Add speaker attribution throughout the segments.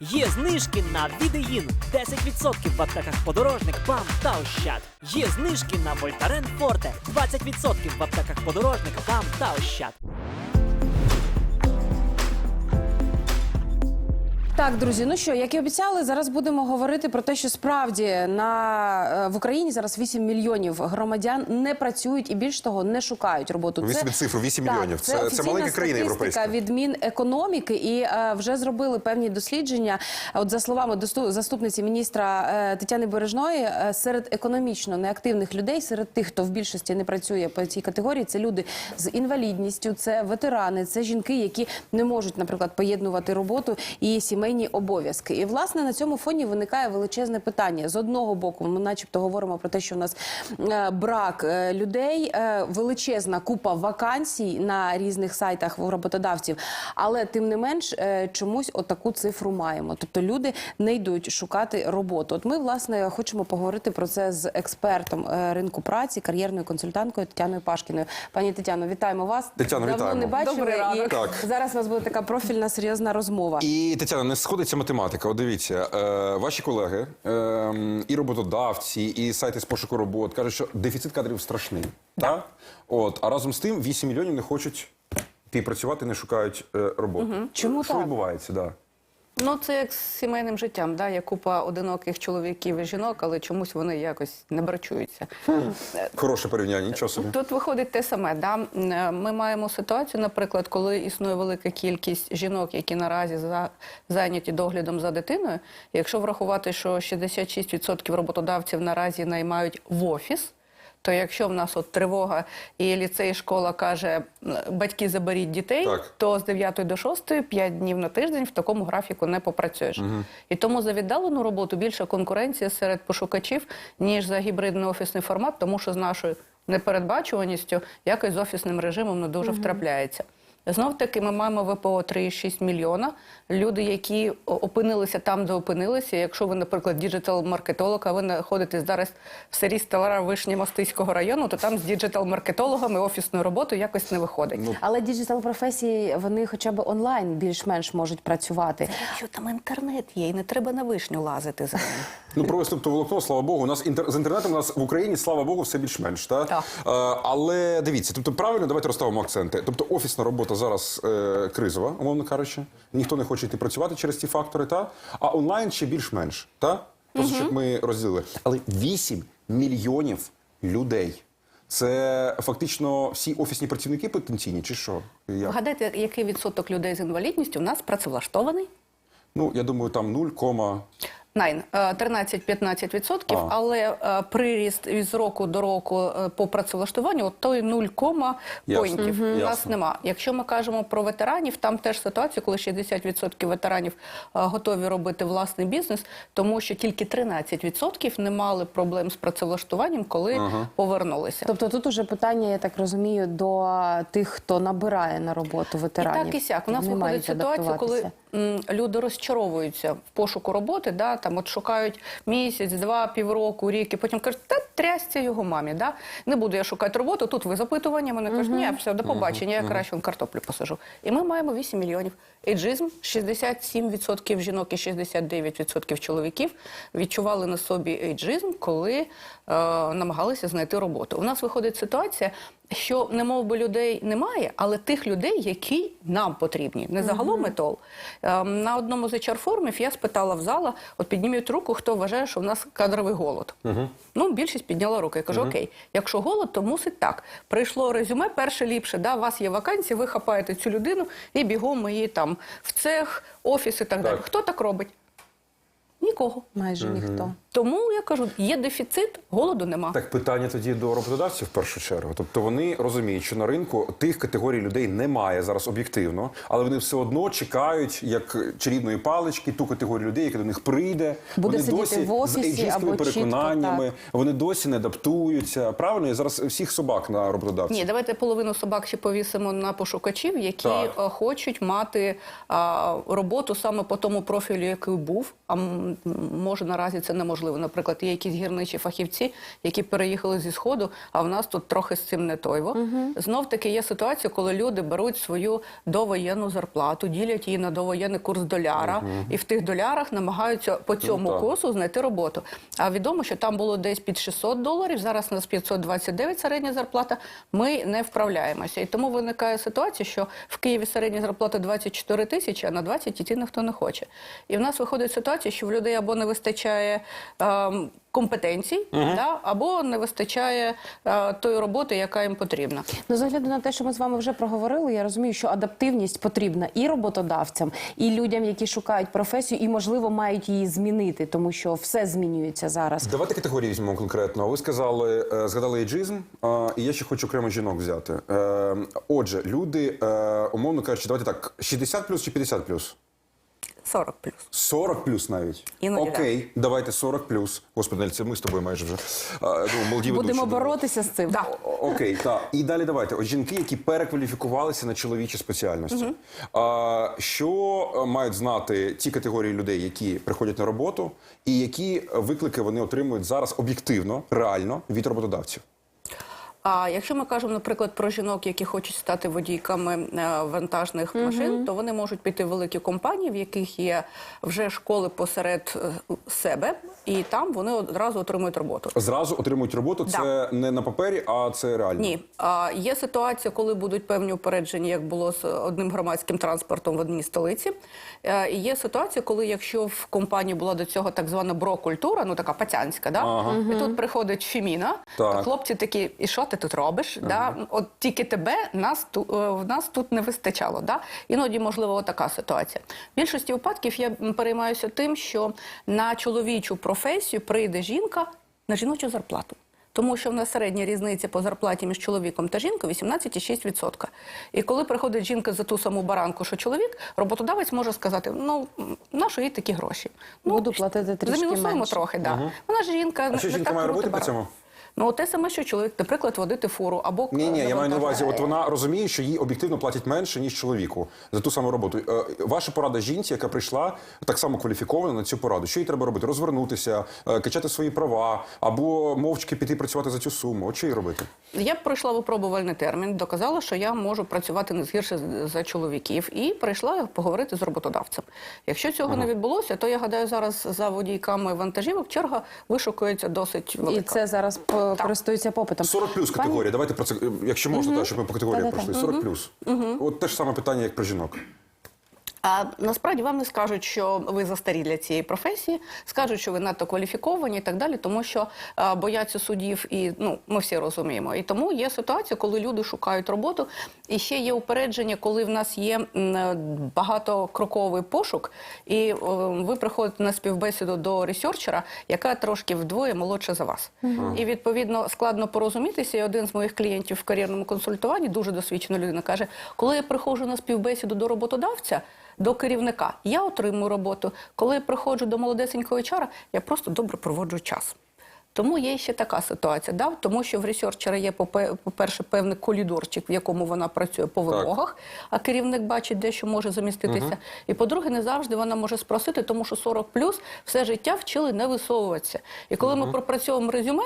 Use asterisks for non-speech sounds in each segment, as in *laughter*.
Speaker 1: Є знижки на Відеїн 10% в аптеках подорожник, ПАМ та Ощад. Є знижки на Вольтарен Форте 20% в аптеках подорожник, ПАМ та Ощад.
Speaker 2: Так, друзі, ну що, як і обіцяли, зараз будемо говорити про те, що справді на е, в Україні зараз 8 мільйонів громадян не працюють і більш того не шукають роботу.
Speaker 3: Ви собі цифру 8 мільйонів. Це- це
Speaker 2: офіційна
Speaker 3: маленька країна європейська.
Speaker 2: від Мінекономіки, і е, вже зробили певні дослідження. От за словами досту- заступниці міністра е, Тетяни Бережної, е, серед економічно неактивних людей, серед тих, хто в більшості не працює по цій категорії, це люди з інвалідністю, це ветерани, це жінки, які не можуть, наприклад, поєднувати роботу і сімейні обов'язки. І власне на цьому фоні виникає величезне питання. З одного боку, ми, начебто, говоримо про те, що у нас е, брак е, людей, е, величезна купа вакансій на різних сайтах роботодавців, але тим не менш чомусь отаку цифру маємо. Тобто люди не йдуть шукати роботу. От ми власне хочемо поговорити про це з експертом ринку праці, кар'єрною консультанткою Тетяною Пашкіною. Пані Тетяно, вітаємо вас.
Speaker 3: Тетяно,
Speaker 2: Давно
Speaker 3: вітаємо.
Speaker 2: не бачили.
Speaker 4: Добрий
Speaker 2: і.
Speaker 3: Так.
Speaker 2: зараз у нас буде така профільна серйозна розмова.
Speaker 3: І Тетяна, не сходиться математика. От дивіться, е, ваші колеги, е, і роботодавці, і сайти з пошуку робот кажуть, що дефіцит кадрів страшний. Так? От, а разом з тим 8 мільйонів не хочуть йти працювати, не шукають е, роботу.
Speaker 2: Чому
Speaker 3: що
Speaker 2: так?
Speaker 3: відбувається? Да.
Speaker 4: Ну, це як з сімейним життям. Да? Є купа одиноких чоловіків і жінок, але чомусь вони якось не брачуються.
Speaker 3: Хороше порівняння, нічого собі.
Speaker 4: Тут виходить те саме. Да? Ми маємо ситуацію, наприклад, коли існує велика кількість жінок, які наразі за, зайняті доглядом за дитиною. Якщо врахувати, що 66% роботодавців наразі наймають в офіс. То якщо в нас от тривога і ліцей, школа каже, батьки заберіть дітей,
Speaker 3: Так.
Speaker 4: то з 9 до 6 5 днів на тиждень в такому графіку не попрацюєш. І тому за віддалену роботу більша конкуренція серед пошукачів, ніж за гібридний офісний формат, тому що з нашою непередбачуваністю якось з офісним режимом не дуже втрапляється. Знов таки ми маємо ВПО 3,6 мільйона. Люди, які опинилися там, де опинилися. Якщо ви, наприклад, діджитал-маркетолог, а ви знаходитесь зараз в селі Стелара Вишні Мостиського району, то там з діджитал-маркетологами офісною роботою якось не виходить.
Speaker 3: Ну,
Speaker 2: Але діджитал професії вони хоча б онлайн більш-менш можуть працювати.
Speaker 4: Якщо там інтернет є, і не треба на вишню лазити за ним. *laughs*
Speaker 3: Ну, про волокно, слава Богу. У нас інтер... з інтернетом у нас в Україні, слава Богу, все більш-менш. Та?
Speaker 4: Так.
Speaker 3: Е, але дивіться, тобто правильно, давайте розставимо акценти. Тобто офісна робота зараз е, кризова, умовно кажучи. Ніхто не хоче йти працювати через ці фактори, та? а онлайн ще більш-менш. Та? Просто щоб ми розділили. Але 8 мільйонів людей. Це фактично всі офісні працівники потенційні, чи що? Як?
Speaker 4: Вгадайте, який відсоток людей з інвалідністю у нас працевлаштований?
Speaker 3: Ну, я думаю, там 0,
Speaker 4: Найн е, 13-15 відсотків, але е, приріст із року до року е, по працевлаштуванню от той 0,
Speaker 3: Ясно.
Speaker 4: поінтів у нас нема. Якщо ми кажемо про ветеранів, там теж ситуація, коли 60% ветеранів е, готові робити власний бізнес, тому що тільки 13% не мали проблем з працевлаштуванням, коли повернулися.
Speaker 2: Тобто тут уже питання, я так розумію, до тих, хто набирає на роботу ветеранів.
Speaker 4: І так і сяк. У нас виходить
Speaker 2: мають
Speaker 4: ситуація, коли люди розчаровуються в пошуку роботи, да, там от шукають місяць, два, півроку, рік, і потім кажуть, та трясся його мамі. Да? Не буду я шукати роботу. Тут ви запитування, вони кажуть, ні, все, до побачення, я краще вон картоплю посажу. І ми маємо 8 мільйонів. Ейджизм 67% жінок і 69% чоловіків відчували на собі ейджизм, коли е, намагалися знайти роботу. У нас виходить ситуація, що не мов би людей немає, але тих людей, які нам потрібні, не загалом і тол. Е, на одному з HR-форумів я спитала в зала, от підніміть руку, хто вважає, що в нас кадровий голод. Ну, більшість підняла руку. Я кажу, окей, якщо голод, то мусить так. Прийшло резюме, перше ліпше, да, у вас є вакансія, ви хапаєте цю людину і бігом її там в цех, офіс і так, далі. Хто так робить? Нікого.
Speaker 2: Майже ніхто.
Speaker 4: Тому я кажу, є дефіцит, голоду нема.
Speaker 3: Так питання тоді до роботодавців в першу чергу. Тобто вони розуміють, що на ринку тих категорій людей немає зараз об'єктивно, але вони все одно чекають як чарівної палички ту категорію людей, яка до них прийде.
Speaker 2: Буде
Speaker 3: вони
Speaker 2: сидіти
Speaker 3: досі
Speaker 2: в офісі
Speaker 3: з
Speaker 2: або чітко,
Speaker 3: переконаннями,
Speaker 2: так.
Speaker 3: вони досі не адаптуються. Правильно, я зараз всіх собак на роботодавців.
Speaker 4: Ні, давайте половину собак ще повісимо на пошукачів, які
Speaker 3: Так.
Speaker 4: е, хочуть мати а, роботу саме по тому профілю, який був. А може наразі це неможливо. Наприклад, є якісь гірничі фахівці, які переїхали зі сходу, а в нас тут трохи з цим не тойво. Знов таки є ситуація, коли люди беруть свою довоєнну зарплату, ділять її на довоєнний курс доляра, і в тих долярах намагаються по цьому
Speaker 3: так.
Speaker 4: курсу знайти роботу. А відомо, що там було десь під 600 доларів. Зараз у нас 529 середня зарплата. Ми не вправляємося. І тому виникає ситуація, що в Києві середня зарплата 24 тисячі, а на 20 іти ніхто не хоче. І в нас виходить ситуація, що в людей або не вистачає. Ем, Компетенцій, да, або не вистачає е, тої роботи, яка їм потрібна.
Speaker 2: Ну, з огляду на те, що ми з вами вже проговорили, я розумію, що адаптивність потрібна і роботодавцям, і людям, які шукають професію, і можливо мають її змінити, тому що все змінюється зараз.
Speaker 3: Давайте категорії візьмемо конкретно. Ви сказали, е, згадали ейджизм, е, і я ще хочу окремо жінок взяти. Е, Отже, люди, умовно кажучи, давайте так, 60 плюс чи 50 плюс?
Speaker 4: 40 плюс.
Speaker 3: 40 плюс навіть.
Speaker 4: Іноді
Speaker 3: Окей, давайте 40 плюс. Господи, це ми з тобою майже вже. Е, Ну,
Speaker 2: Будемо боротися з цим.
Speaker 4: Да.
Speaker 3: Окей, так. І далі давайте. От жінки, які перекваліфікувалися на чоловічі спеціальності. А, що е, мають знати ті категорії людей, які приходять на роботу, і які виклики вони отримують зараз об'єктивно, реально від роботодавців?
Speaker 4: А якщо ми кажемо, наприклад, про жінок, які хочуть стати водійками е, вантажних машин, то вони можуть піти в великі компанії, в яких є вже школи посеред е, себе, і там вони одразу отримують роботу.
Speaker 3: Зразу отримують роботу.
Speaker 4: Да.
Speaker 3: Це не на папері, а це реально.
Speaker 4: Ні, а є ситуація, коли будуть певні упередження, як було з одним громадським транспортом в одній столиці. Е, І є ситуація, коли якщо в компанії була до цього так звана бро-культура, ну така пацянська, да?
Speaker 3: Ага.
Speaker 4: і тут приходить Фіміна,
Speaker 3: Так.
Speaker 4: то хлопці такі, і що ти тут робиш? Да? От тільки тебе нас ту, е, в нас тут не вистачало. Да? Іноді, можливо, така ситуація. В більшості випадків я переймаюся тим, що на чоловічу професію прийде жінка на жіночу зарплату. Тому що в нас середня різниця по зарплаті між чоловіком та жінкою 18,6%. І коли приходить жінка за ту саму баранку, що чоловік, роботодавець може сказати: ну на що їй такі гроші? Ну
Speaker 2: Буду платити трішки
Speaker 4: замінусуємо
Speaker 2: менше.
Speaker 4: трохи. Да. Вона ж жінка.
Speaker 3: А що жінка має робити
Speaker 4: бере.
Speaker 3: цьому?
Speaker 4: Ну, те саме, що чоловік, наприклад, водити фуру або
Speaker 3: Ні, ні, я маю на увазі, от вона розуміє, що їй об'єктивно платять менше, ніж чоловіку за ту саму роботу. Е, Ваша порада жінці, яка прийшла так само кваліфікована на цю пораду. Що їй треба робити? Розвернутися, е, качати свої права або мовчки піти працювати за цю суму. От що їй робити?
Speaker 4: Я пройшла випробувальний термін, доказала, що я можу працювати не згірше за чоловіків, і прийшла поговорити з роботодавцем. Якщо цього не відбулося, то я гадаю, зараз за водійками вантажівок черга вишукується досить велика.
Speaker 2: І це зараз по- користується попитом.
Speaker 3: 40 плюс
Speaker 2: Пані-
Speaker 3: категорія. Давайте про це, е, якщо можна, так, щоб ми по категоріях
Speaker 2: Да-да-да.
Speaker 3: пройшли. 40 плюс. От те ж саме питання, як про жінок.
Speaker 4: А насправді вам не скажуть, що ви застарі для цієї професії, скажуть, що ви надто кваліфіковані і так далі, тому що а, бояться судів, і ну ми всі розуміємо. І тому є ситуація, коли люди шукають роботу. І ще є упередження, коли в нас є е, багатокроковий пошук, і е, ви приходите на співбесіду до ресерчера, яка трошки вдвоє молодша за вас. І відповідно складно порозумітися. І один з моїх клієнтів в кар'єрному консультуванні, дуже досвідчена людина, каже: коли я приходжу на співбесіду до роботодавця. До керівника я отримую роботу. Коли я приходжу до молодесенького HR, я просто добре проводжу час. Тому є ще така ситуація, да? тому що в ресерчера є, попе- по-перше, певний коридорчик, в якому вона працює по вимогах, а керівник бачить, де що може заміститися. І по-друге, не завжди вона може спросити, тому що 40 плюс все життя вчили не висовуватися. І коли ми пропрацьовуємо резюме,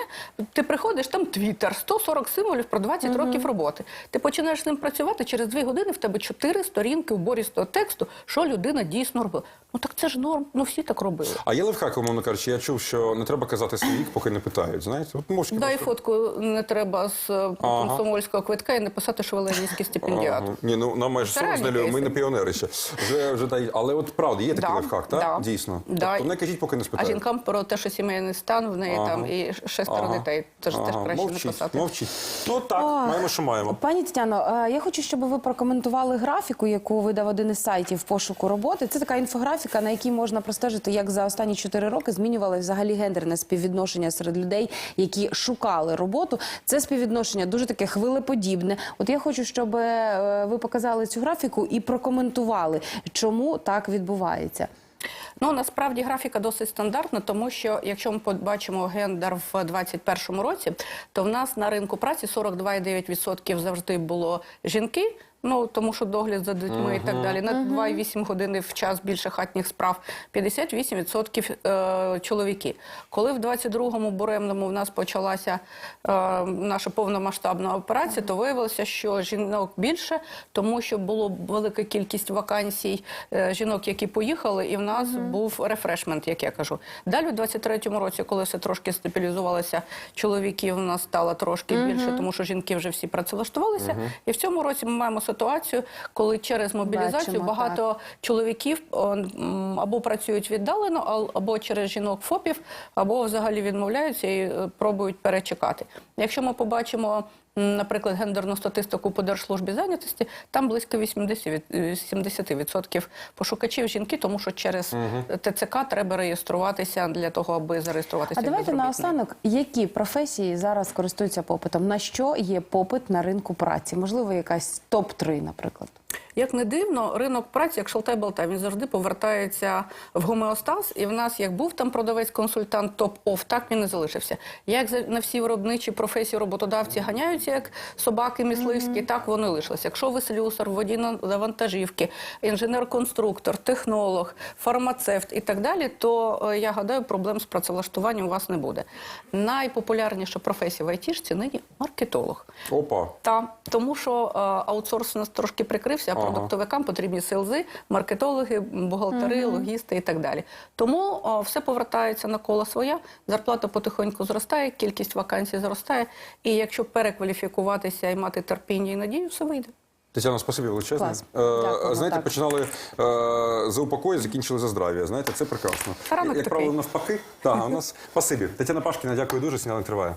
Speaker 4: ти приходиш, там твіттер, 140 символів про 20 років роботи. Ти починаєш з ним працювати, через дві години в тебе 4 сторінки уборістого тексту, що людина дійсно робила. Ну так це ж норм, ну всі так робили.
Speaker 3: А є лайфхак, умовно кажучи, я чув, що не треба казати свій вік, поки не питають. Знаєте, от мовчки
Speaker 4: Дай
Speaker 3: просто-
Speaker 4: фотку не треба з е, комсомольського квитка і не писати, що ви ленінський стипендіат.
Speaker 3: Ага. Ні, ну нам майже
Speaker 4: Це
Speaker 3: 40 з
Speaker 4: реальні
Speaker 3: Нелею, ми
Speaker 4: кейси.
Speaker 3: не піонери ще. Вже, вже дай... Але от правда, є такий
Speaker 4: Да,
Speaker 3: лайфхак, так?
Speaker 4: да.
Speaker 3: Дійсно.
Speaker 4: Да.
Speaker 3: Тобто не кажіть, поки не
Speaker 4: А
Speaker 3: спитають.
Speaker 4: жінкам про те, що сімейний стан в неї
Speaker 3: Ага.
Speaker 4: там і шестеро
Speaker 3: Ага.
Speaker 4: дітей, теж теж
Speaker 3: Ага.
Speaker 4: краще
Speaker 3: мовчіть,
Speaker 4: не писати.
Speaker 3: Мовчіть. Ну так,
Speaker 2: Ох.
Speaker 3: маємо, що маємо.
Speaker 2: Пані Тетяно, е, я хочу, щоб ви прокоментували графіку, яку видав один із сайтів пошуку роботи. Це така інфографіка, на якій можна простежити, як за останні 4 роки змінювалося взагалі гендерне співвідношення серед людей, які шукали роботу. Це співвідношення дуже таке хвилеподібне. От я хочу, щоб е, ви показали цю графіку і прокоментували, чому так відбувається.
Speaker 4: Ну насправді графіка досить стандартна, тому що якщо ми побачимо гендер в 2021 році, то в нас на ринку праці 42,9% завжди було жінки. Ну тому що догляд за дітьми і так далі. На 2,8 години в час більше хатніх справ 58% е, чоловіки. Коли в 22-му буремному в нас почалася е, наша повномасштабна операція, то виявилося, що жінок більше, тому що було велика кількість вакансій е, жінок, які поїхали, і в нас був рефрешмент, як я кажу. Далі, в 23-му році, коли все трошки стабілізувалося, чоловіків у нас стало трошки більше, тому що жінки вже всі працевлаштувалися. І в цьому році ми маємо ситуацію, коли через мобілізацію
Speaker 2: Бачимо,
Speaker 4: багато чоловіків або працюють віддалено, або через жінок ФОПів, або взагалі відмовляються і е, пробують перечекати. Якщо ми побачимо. Наприклад, гендерну статистику по держслужбі зайнятості, там близько 80%, від- е, 70% пошукачів жінки, тому що через ТЦК треба реєструватися для того, аби зареєструватися.
Speaker 2: А давайте наостанок, які професії зараз користуються попитом? На що є попит на ринку праці? Можливо, якась топ-3, наприклад.
Speaker 4: Як не дивно, ринок праці, як шалтай-болтай, він завжди повертається в гомеостаз. І в нас, як був там продавець-консультант топ-оф, так він і залишився. Як за- на всі виробничі професії роботодавці ганяються, як собаки мисливські, так вони лишилися. Якщо ви слюсар, водій на вантажівки, інженер-конструктор, технолог, фармацевт і так далі, то е, я гадаю, проблем з працевлаштуванням у вас не буде. Найпопулярніша професія в айтішці нині маркетолог.
Speaker 3: Опа.
Speaker 4: Та тому, що е, аутсорс у нас трошки прикрився. Продуктовикам потрібні селзи, маркетологи, бухгалтери, логісти і так далі. Тому е, все повертається на коло своє, зарплата потихоньку зростає, кількість вакансій зростає. І якщо перекваліфікуватися і мати терпіння і надію, все вийде.
Speaker 3: Тетяна, спасибі величезне.
Speaker 2: Клас.
Speaker 3: Е,
Speaker 2: Дякуємо,
Speaker 3: знаєте,
Speaker 2: так.
Speaker 3: починали е, за упокой, закінчили за здрав'я. Знаєте, це прекрасно.
Speaker 4: Ранок
Speaker 3: Як
Speaker 4: такий.
Speaker 3: правило, навпаки. Так, у нас спасибі. Тетяна Пашкіна, дякую дуже. Сніданок триває.